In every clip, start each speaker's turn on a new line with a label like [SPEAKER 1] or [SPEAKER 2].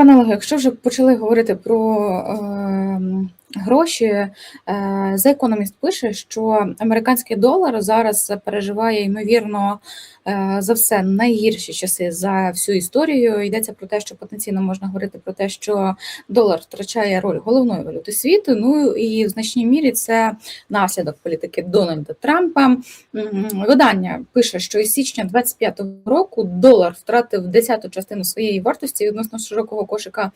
[SPEAKER 1] Пане Олег, якщо вже почали говорити про е, гроші, е, The Economist пише, що американський долар зараз переживає ймовірно е, за все найгірші часи за всю історію. Йдеться про те, що потенційно можна говорити про те, що долар втрачає роль головної валюти світу. Ну і в значній мірі це наслідок політики Дональда Трампа. Видання пише, що із січня 25-го року долар втратив десяту частину своєї вартості відносно широкого кошика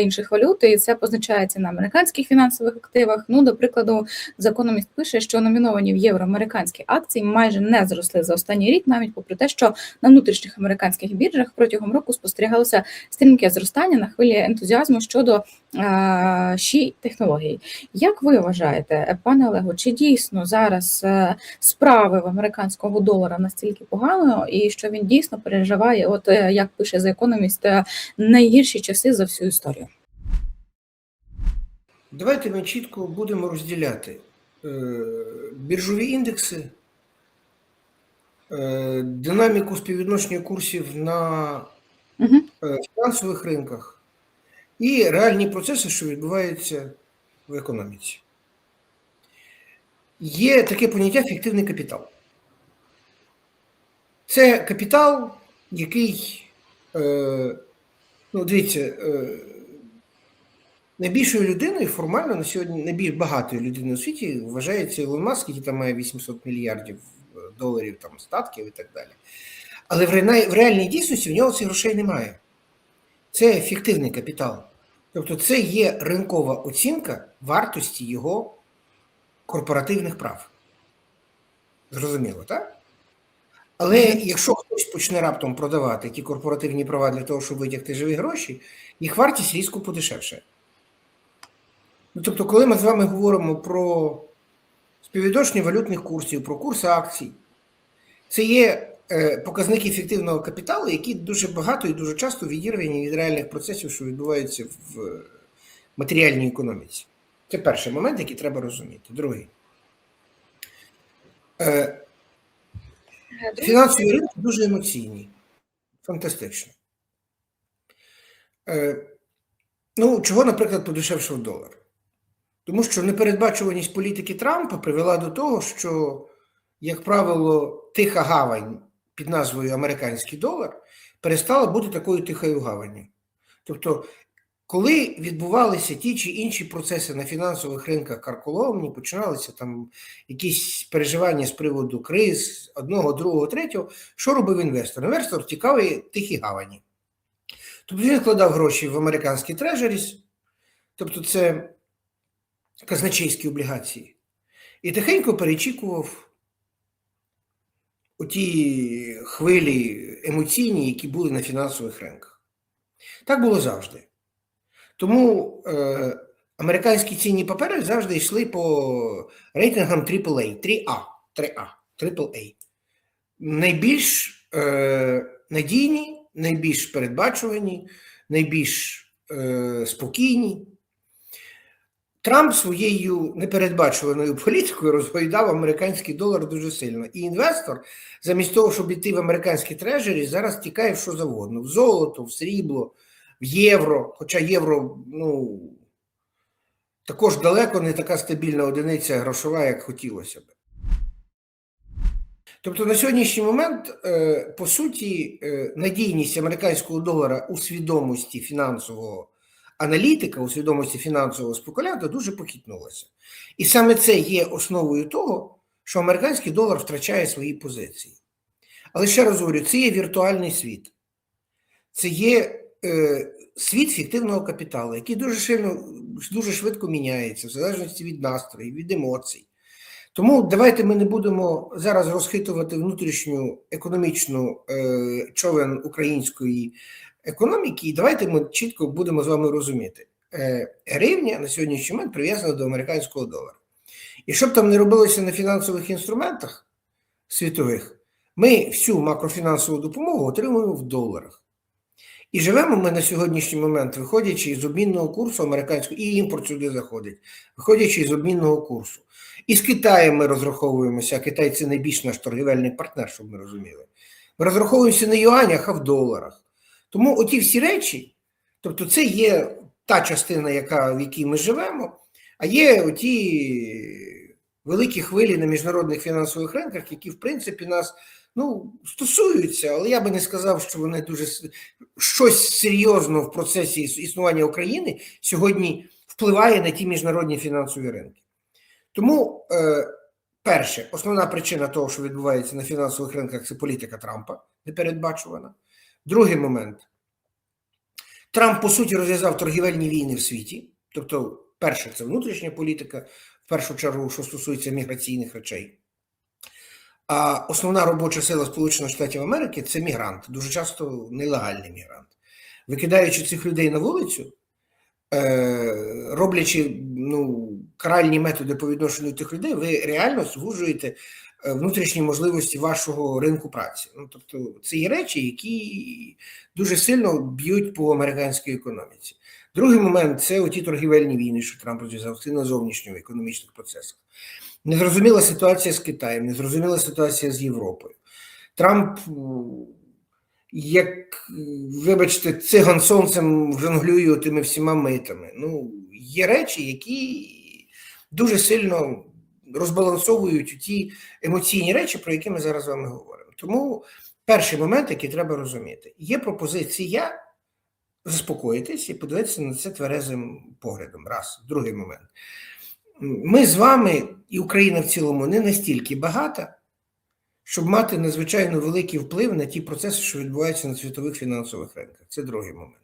[SPEAKER 1] інших валют, і це позначається на американських фінансових активах. Ну, до прикладу, закономіст пише, що номіновані в євро американські акції майже не зросли за останній рік, навіть попри те, що на внутрішніх американських біржах протягом року спостерігалося стрімке зростання на хвилі ентузіазму щодо а, ші технологій. Як ви вважаєте, пане Олегу, чи дійсно зараз е, справи в американського долара настільки погано, і що він дійсно переживає, от е, як пише за економіст, е, найгірші часи за всю історію?
[SPEAKER 2] Давайте ми чітко будемо розділяти е, біржові індекси, е, динаміку співвідношення курсів на
[SPEAKER 1] Угу.
[SPEAKER 2] е, фінансових ринках і реальні процеси, що відбуваються в економіці. Є таке поняття фіктивний капітал. Це капітал, який, ну, дивіться, найбільшою людиною формально на сьогодні, найбільш багатою людиною у світі вважається Ілон Маск, який там має 800 мільярдів е, доларів там, статків і так далі. Але в, реальній- в реальній дійсності в нього цих грошей немає. Це фіктивний капітал. Тобто це є ринкова оцінка вартості його корпоративних прав. Зрозуміло, так? Але якщо хтось почне раптом продавати ті корпоративні права для того, щоб витягти живі гроші, їх вартість різко подешевше. Ну, тобто, коли ми з вами говоримо про співвідношення валютних курсів, про курси акцій, це є е, показники ефективного капіталу, які дуже багато і дуже часто відірвані від реальних процесів, що відбуваються в е, матеріальній економіці. Це перший момент, який треба розуміти. Другий. Е, Фінансові ринки дуже емоційні, фантастично. Е, ну, чого, наприклад, подешевшав долар? Тому що непередбачуваність політики Трампа привела до того, що, як правило, тиха гавань під назвою американський долар перестала бути такою тихою гаванню. Тобто, коли відбувалися ті чи інші процеси на фінансових ринках карколомні, починалися там якісь переживання з приводу криз одного, другого, третього, що робив інвестор? Інвестор тікав і тихі гавані. Тобто він вкладав гроші в американські трежеріс, тобто це казначейські облігації, і тихенько перечікував у ті хвилі емоційні, які були на фінансових ринках. Так було завжди. Тому е, американські цінні папери завжди йшли по рейтингам AAA, 3А, 3А, AAA. Найбільш е, надійні, найбільш передбачувані, найбільш е, спокійні. Трамп своєю непередбачуваною політикою розгойдав американський долар дуже сильно. І інвестор, замість того, щоб йти в американські трежері, зараз тікає в що завгодно: в золото, в срібло, в євро. Хоча євро, ну, також далеко не така стабільна одиниця грошова, як хотілося б. Тобто на сьогоднішній момент, е, по суті, е, надійність американського долара у свідомості фінансового аналітика, у свідомості фінансового спекулянта дуже похитнулася. І саме це є основою того, що американський долар втрачає свої позиції. Але ще раз говорю, це є віртуальний світ, це є е, світ фіктивного капіталу, який дуже сильно, дуже швидко міняється, в залежності від настроїв, від емоцій. Тому давайте ми не будемо зараз розхитувати внутрішню економічну е, човен української економіки, і давайте ми чітко будемо з вами розуміти. Е, гривня на сьогоднішній момент прив'язана до американського долара. І щоб там не робилося на фінансових інструментах світових, ми всю макрофінансову допомогу отримуємо в доларах. І живемо ми на сьогоднішній момент, виходячи з обмінного курсу американського, і імпорт сюди заходить, виходячи з обмінного курсу. І з Китаєм ми розраховуємося, Китай це найбільш наш торгівельний партнер, щоб ми розуміли. Ми розраховуємося не в юанях, а в доларах. Тому оті всі речі, Тобто, це є та частина, яка, в якій ми живемо, а є оті великі хвилі на міжнародних фінансових ринках, які, в принципі, нас ну, стосуються, але я би не сказав, що вони дуже щось серйозно в процесі існування України сьогодні впливає на ті міжнародні фінансові ринки. Тому, е, перше, основна причина того, що відбувається на фінансових ринках, це політика Трампа, непередбачувана. Другий момент. Трамп, по суті, розв'язав торгівельні війни в світі. Тобто, перше, це внутрішня політика, в першу чергу, що стосується міграційних речей. А основна робоча сила Сполучених Штатів Америки це мігрант, дуже часто нелегальний мігрант. Викидаючи цих людей на вулицю, е, роблячи ну, каральні методи по відношенню до тих людей, ви реально звужуєте внутрішні можливості вашого ринку праці. Ну, тобто, це є речі, які дуже сильно б'ють по американській економіці. Другий момент це оті торгівельні війни, що Трамп розв'язав, це на зовнішньому економічних процесах. Незрозуміла ситуація з Китаєм, незрозуміла ситуація з Європою. Трамп, як, вибачте, циган сонцем жонглює тими всіма митами. Ну, є речі, які дуже сильно розбалансовують ті емоційні речі, про які ми зараз з вами говоримо. Тому перший момент, який треба розуміти, є пропозиція заспокоїтись і подивитися на це тверезим поглядом. Раз. Другий момент. Ми з вами і Україна в цілому не настільки багата, щоб мати надзвичайно великий вплив на ті процеси, що відбуваються на світових фінансових ринках. Це другий момент.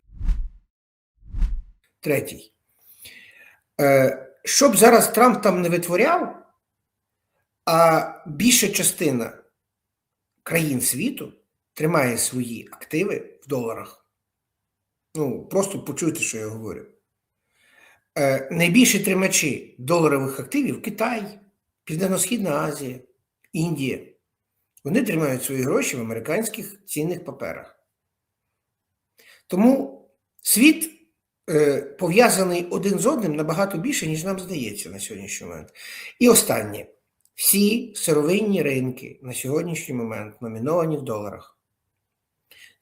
[SPEAKER 2] Третій. Е, Щоб зараз Трамп там не витворяв, а більша частина країн світу тримає свої активи в доларах. Ну, просто почуйте, що я говорю. Е, найбільші тримачі доларових активів Китай, Південно-Східна Азія, Індія. Вони тримають свої гроші в американських цінних паперах. Тому світ е, пов'язаний один з одним набагато більше, ніж нам здається на сьогоднішній момент. І останнє: всі сировинні ринки на сьогоднішній момент номіновані в доларах.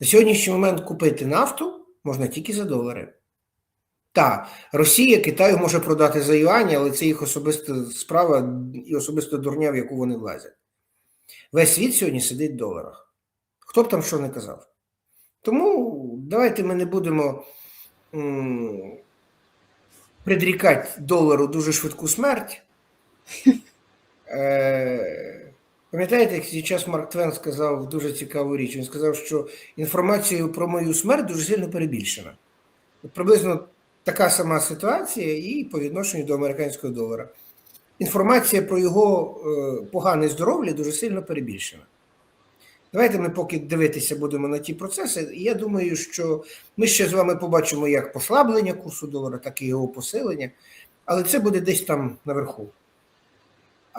[SPEAKER 2] На сьогоднішній момент купити нафту можна тільки за долари. Так, Росія Китаю може продати за юані, але це їх особиста справа і особиста дурня, в яку вони влазять. Весь світ сьогодні сидить в доларах. Хто б там що не казав. Тому давайте ми не будемо м, предрікати долару дуже швидку смерть. Е, Пам'ятаєте, як зараз Марк Твен сказав дуже цікаву річ. Він сказав, що інформація про мою смерть дуже сильно перебільшена. От приблизно така сама ситуація і по відношенню до американського долара. Інформація про його е, погане здоров'я дуже сильно перебільшена. Давайте ми поки дивитися будемо на ті процеси. Я думаю, що ми ще з вами побачимо як послаблення курсу долара, так і його посилення, але це буде десь там наверху.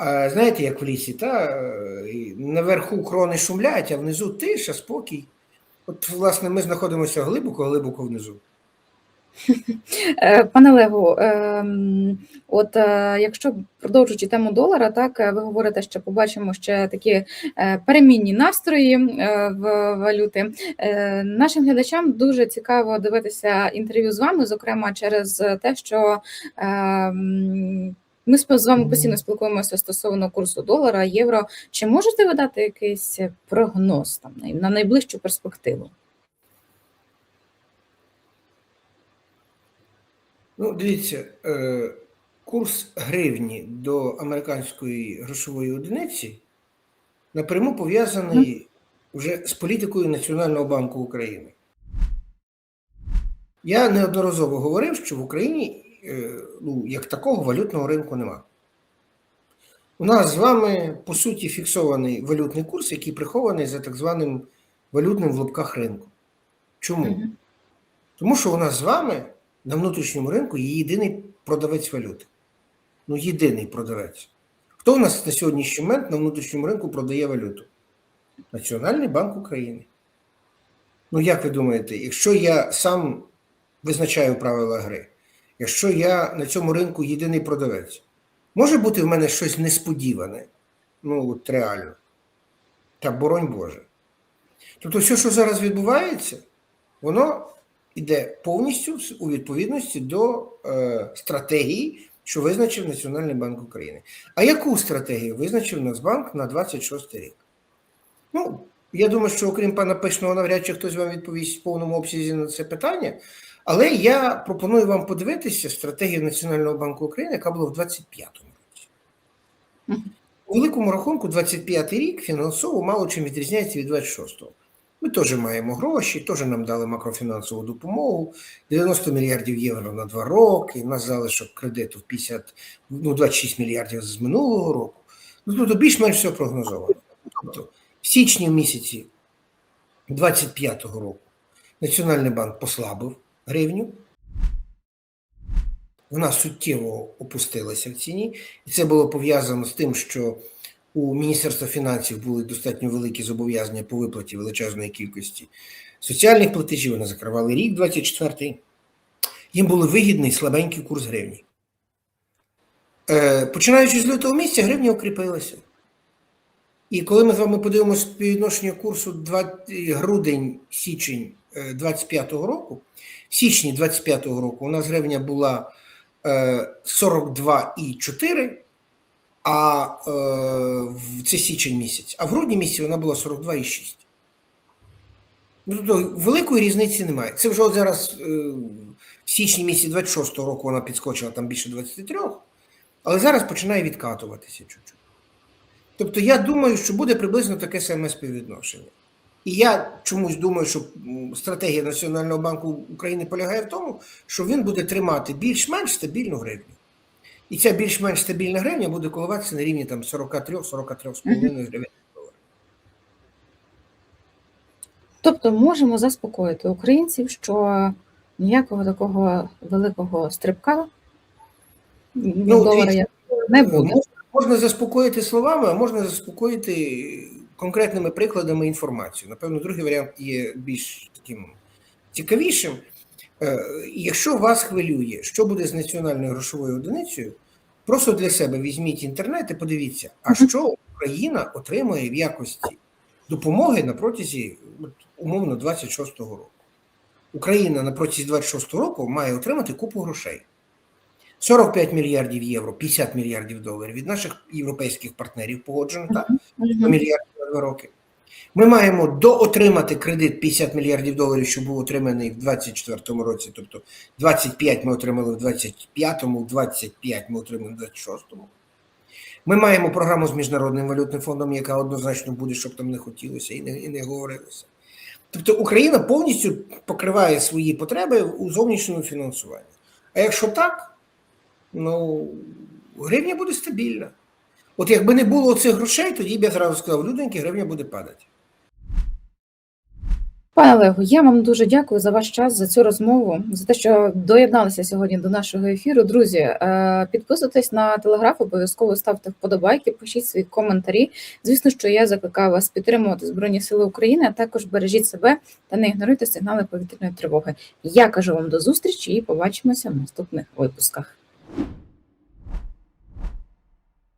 [SPEAKER 2] Знаєте, як в лісі, та е, наверху крони шумлять, а внизу тиша, спокій. От, власне, ми знаходимося глибоко-глибоко внизу.
[SPEAKER 1] Е, Пане Леву, ем, от е, якщо продовжуючи тему долара, так ви говорите, що побачимо ще такі перемінні настрої в валюти. Нашим глядачам дуже цікаво дивитися інтерв'ю з вами, зокрема через те, що ем, ми з вами постійно спілкуємося стосовно курсу долара, євро. Чи можете ви дати якийсь прогноз там на- на найближчу перспективу?
[SPEAKER 2] Ну, дивіться, е, курс гривні до американської грошової одиниці напряму пов'язаний вже з політикою Національного банку України. Я неодноразово говорив, що в Україні ну, як такого валютного ринку нема. У нас з вами, по суті, фіксований валютний курс, який прихований за так званим валютним в лапках ринку. Чому? Тому що у нас з вами на внутрішньому ринку є єдиний продавець валюти. Ну, єдиний продавець. Хто у нас на сьогоднішній момент на внутрішньому ринку продає валюту? Національний банк України. Ну, як ви думаєте, якщо я сам визначаю правила гри, якщо я на цьому ринку єдиний продавець, може бути в мене щось несподіване? Ну, от реально. Та боронь Боже. Тобто, все, що зараз відбувається, воно іде повністю у відповідності до е, стратегії, що визначив Національний банк України. А яку стратегію визначив Нацбанк на 26 рік? Ну, я думаю, що окрім пана Пишного, навряд чи хтось вам відповість в повному обсязі на це питання. Але я пропоную вам подивитися стратегію Національного банку України, яка була в 25-му році. У великому рахунку, 25-й рік фінансово мало чим відрізняється від 26-го. Ми теж маємо гроші, теж нам дали макрофінансову допомогу, 90 мільярдів євро на два роки, у нас залишок кредиту в 50, ну, 26 мільярдів з минулого року. Ну, тобто більш-менш все прогнозовано. Тобто, в січні місяці 25-го року Національний банк послабив гривню. Вона суттєво опустилася в ціні, і це було пов'язано з тим, що у Міністерства фінансів були достатньо великі зобов'язання по виплаті величезної кількості соціальних платежів. Вони закривали рік 24-й. Їм був вигідний слабенький курс гривні. Е, починаючи з лютого місяця, гривня укріпилася. І коли ми з вами подивимося співвідношення курсу 2, грудень-січень 25-го року, в січні 25-го року у нас гривня була е, 42,4, а е, це січень місяць, а в грудні місяці вона була 42,6. Ну, тобто великої різниці немає. Це вже от зараз е, в січні місяці 26-го року вона підскочила там більше 23, але зараз починає відкатуватися чуть-чуть. Тобто я думаю, що буде приблизно таке саме співвідношення. І я чомусь думаю, що стратегія Національного банку України полягає в тому, що він буде тримати більш-менш стабільну гривню. І ця більш-менш стабільна гривня буде коливатися на рівні там 43-43,5 гривень.
[SPEAKER 1] Тобто можемо заспокоїти українців, що ніякого такого великого стрибка
[SPEAKER 2] Ну,
[SPEAKER 1] долара не буде.
[SPEAKER 2] Можна, можна заспокоїти словами, а можна заспокоїти конкретними прикладами інформацію. Напевно, другий варіант є більш таким цікавішим. Е, Якщо вас хвилює, що буде з національною грошовою одиницею, просто для себе візьміть інтернет і подивіться, а що Україна отримує в якості допомоги на протязі умовно 26-го року. Україна на протязі 26-го року має отримати купу грошей. 45 мільярдів євро, 50 мільярдів доларів від наших європейських партнерів погоджено, так?
[SPEAKER 1] Мгм.
[SPEAKER 2] мільярдів на два роки. Ми маємо доотримати кредит 50 мільярдів доларів, що був отриманий в 2024 році. Тобто 25 ми отримали в 25-му, 25 ми отримали в 26-му. Ми маємо програму з Міжнародним валютним фондом, яка однозначно буде, щоб там не хотілося і не, і не говорилося. Тобто Україна повністю покриває свої потреби у зовнішньому фінансуванні. А якщо так, ну гривня буде стабільна. От якби не було цих грошей, тоді б я зразу сказав, люденьки, гривня буде падати.
[SPEAKER 1] Пане Олегу, я вам дуже дякую за ваш час, за цю розмову, за те, що доєдналися сьогодні до нашого ефіру. Друзі, е, підписуйтесь на телеграф, обов'язково ставте вподобайки, пишіть свої коментарі. Звісно, що я закликаю вас підтримувати Збройні Сили України, а також бережіть себе та не ігноруйте сигнали повітряної тривоги. Я кажу вам до зустрічі і побачимося в наступних випусках.